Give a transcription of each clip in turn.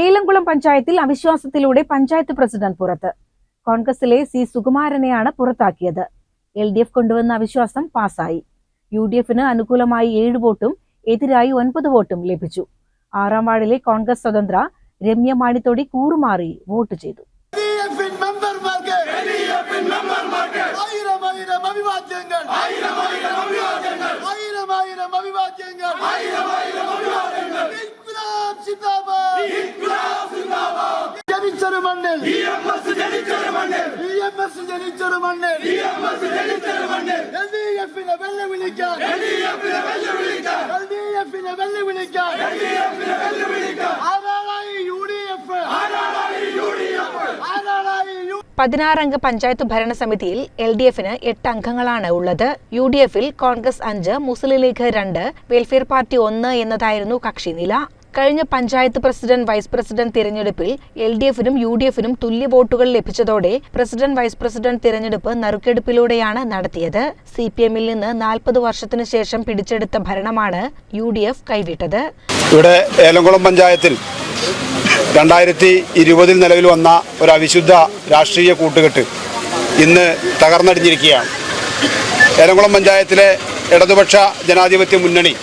ഏലംകുളം പഞ്ചായത്തിൽ അവിശ്വാസത്തിലൂടെ പഞ്ചായത്ത് പ്രസിഡന്റ് പുറത്ത്. കോൺഗ്രസിലെ സി സുകുമാരനെയാണ് പുറത്താക്കിയത്. എൽ ഡി എഫ് കൊണ്ടുവന്ന അവിശ്വാസം പാസായി. യു ഡി എഫിന് അനുകൂലമായി ഏഴ് വോട്ടും എതിരായി ഒൻപത് വോട്ടും ലഭിച്ചു. ആറാം വാർഡിലെ കോൺഗ്രസ് സ്വതന്ത്ര രമ്യ മാണിത്തോടി കൂറുമാറി വോട്ട് ചെയ്തു. മെമ്പർമാർക്ക് ആയിരം ആയിരം അഭിവാദ്യങ്ങൾ ആയിരം ആയിരം അഭിവാദ്യങ്ങൾ ജനിച്ചൊരു മണ്ണിൽ. ഇ എം എസ് ജനിച്ചൊരു മണ്ണിൽ. എൽ ഡി എഫിനെ വെല്ലുവിളിക്കാൻ. എൽ ഡി എഫിനെ വെല്ലുവിളിക്കാൻ. ആരാളായി യു ഡി എഫ്? ആരാളായി യു പതിനാറംഗ പഞ്ചായത്ത് ഭരണസമിതിയിൽ എൽ ഡി എഫിന് എട്ട് അംഗങ്ങളാണ് ഉള്ളത്. യു ഡി എഫിൽ കോൺഗ്രസ് അഞ്ച് മുസ്ലിം ലീഗ് രണ്ട് വെൽഫെയർ പാർട്ടി ഒന്ന് എന്നതായിരുന്നു കക്ഷിനില. കഴിഞ്ഞ പഞ്ചായത്ത് പ്രസിഡന്റ് വൈസ് പ്രസിഡന്റ് തിരഞ്ഞെടുപ്പിൽ എൽ ഡി എഫിനും യു ഡി എഫിനും തുല്യ വോട്ടുകൾ ലഭിച്ചതോടെ പ്രസിഡന്റ് വൈസ് പ്രസിഡന്റ് തിരഞ്ഞെടുപ്പ് നറുക്കെടുപ്പിലൂടെയാണ് നടത്തിയത്. സി പി എമ്മിൽ നിന്ന് നാൽപ്പത് വർഷത്തിനു ശേഷം പിടിച്ചെടുത്ത ഭരണമാണ് യു ഡി എഫ് കൈവിട്ടത്. ഇവിടെ ഏലംകുളം പഞ്ചായത്തിൽ രണ്ടായിരത്തി ഇരുപതിൽ നിലവിൽ വന്ന ഒരു അവിശുദ്ധ രാഷ്ട്രീയ കൂട്ടുകെട്ട് ഇന്ന് തകർന്നടിഞ്ഞിരിക്കുകയാണ്. ഏലംകുളം പഞ്ചായത്തിലെ ഇടതുപക്ഷ ജനാധിപത്യ മുന്നണി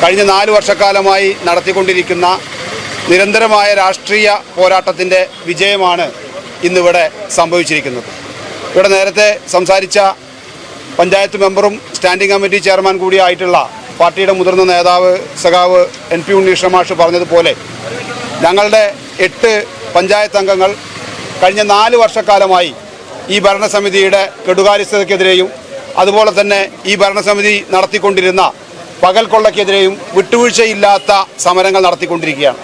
കഴിഞ്ഞ നാല് വർഷക്കാലമായി നടത്തിക്കൊണ്ടിരിക്കുന്ന നിരന്തരമായ രാഷ്ട്രീയ പോരാട്ടത്തിന്റെ വിജയമാണ് ഇന്നിവിടെ സംഭവിച്ചിരിക്കുന്നത്. ഇവിടെ നേരത്തെ സംസാരിച്ച പഞ്ചായത്ത് മെമ്പറും സ്റ്റാൻഡിംഗ് കമ്മിറ്റി ചെയർമാൻ കൂടിയായിട്ടുള്ള പാർട്ടിയുടെ മുതിർന്ന നേതാവ് സഖാവ് എൻ പി ഉണ്ണീഷമാഷ് പറഞ്ഞതുപോലെ ഞങ്ങളുടെ എട്ട് പഞ്ചായത്ത് അംഗങ്ങൾ കഴിഞ്ഞ നാല് വർഷക്കാലമായി ഈ ഭരണസമിതിയുടെ കെടുകാര്യസ്ഥതയ്ക്കെതിരെയും അതുപോലെ തന്നെ ഈ ഭരണസമിതി നടത്തിക്കൊണ്ടിരുന്ന പകൽ കൊള്ളയ്ക്കെതിരെയും വിട്ടുവീഴ്ചയില്ലാത്ത സമരങ്ങൾ നടത്തിക്കൊണ്ടിരിക്കുകയാണ്.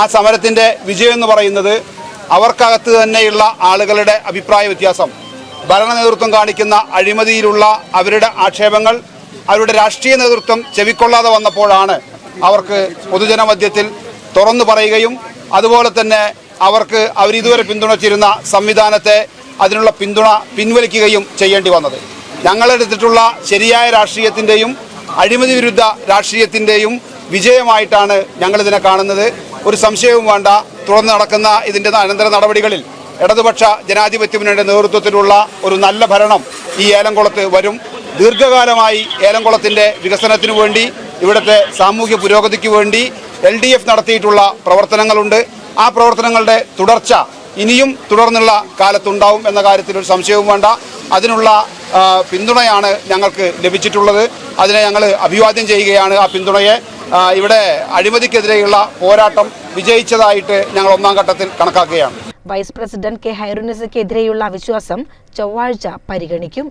ആ സമരത്തിന്റെ വിജയം എന്ന് പറയുന്നത് അവർക്കകത്ത് തന്നെയുള്ള ആളുകളുടെ അഭിപ്രായ വ്യത്യാസം. ഭരണ നേതൃത്വം കാണിക്കുന്ന അഴിമതിയിലുള്ള അവരുടെ ആക്ഷേപങ്ങൾ അവരുടെ രാഷ്ട്രീയ നേതൃത്വം ചെവിക്കൊള്ളാതെ വന്നപ്പോഴാണ് അവർക്ക് പൊതുജനമധ്യത്തിൽ തുറന്നു പറയുകയും അതുപോലെ തന്നെ അവർക്ക് അവരിതുവരെ പിന്തുണച്ചിരുന്ന സംവിധാനത്തെ അതിനുള്ള പിന്തുണ പിൻവലിക്കുകയും ചെയ്യേണ്ടി വന്നത്. ഞങ്ങളെടുത്തിട്ടുള്ള ശരിയായ രാഷ്ട്രീയത്തിന്റെയും അഴിമതി വിരുദ്ധ രാഷ്ട്രീയത്തിന്റെയും വിജയമായിട്ടാണ് ഞങ്ങളിതിനെ കാണുന്നത്. ഒരു സംശയവും വേണ്ട. തുടർന്ന് നടക്കുന്ന ഇതിന്റെ അനന്തര നടപടികളിൽ ഇടതുപക്ഷ ജനാധിപത്യ മുന്നണിയുടെ നേതൃത്വത്തിലുള്ള ഒരു നല്ല ഭരണം ഈ ഏലംകുളത്ത് വരും. ദീർഘകാലമായി ഏലംകുളത്തിന്റെ വികസനത്തിനു വേണ്ടി ഇവിടുത്തെ സാമൂഹ്യ പുരോഗതിക്ക് വേണ്ടി എൽ ഡി എഫ് നടത്തിയിട്ടുള്ള പ്രവർത്തനങ്ങളുണ്ട്. ആ പ്രവർത്തനങ്ങളുടെ തുടർച്ച ഇനിയും തുടർന്നുള്ള കാലത്തുണ്ടാവും എന്ന കാര്യത്തിൽ ഒരു സംശയവും വേണ്ട. അതിനുള്ള പിന്തുണയാണ് ഞങ്ങൾക്ക് ലഭിച്ചിട്ടുള്ളത്. അതിനെ ഞങ്ങൾ അഭിവാദ്യം ചെയ്യുകയാണ്. ആ പിന്തുണയെ ഇവിടെ അഴിമതിക്കെതിരെയുള്ള പോരാട്ടം വിജയിച്ചതായിട്ട് ഞങ്ങൾ ഒന്നാം ഘട്ടത്തിൽ കണക്കാക്കുകയാണ്. വൈസ് പ്രസിഡന്റ് കെ ഹൈറുനിസയ്ക്കെതിരെയുള്ള അവിശ്വാസം ചൊവ്വാഴ്ച പരിഗണിക്കും.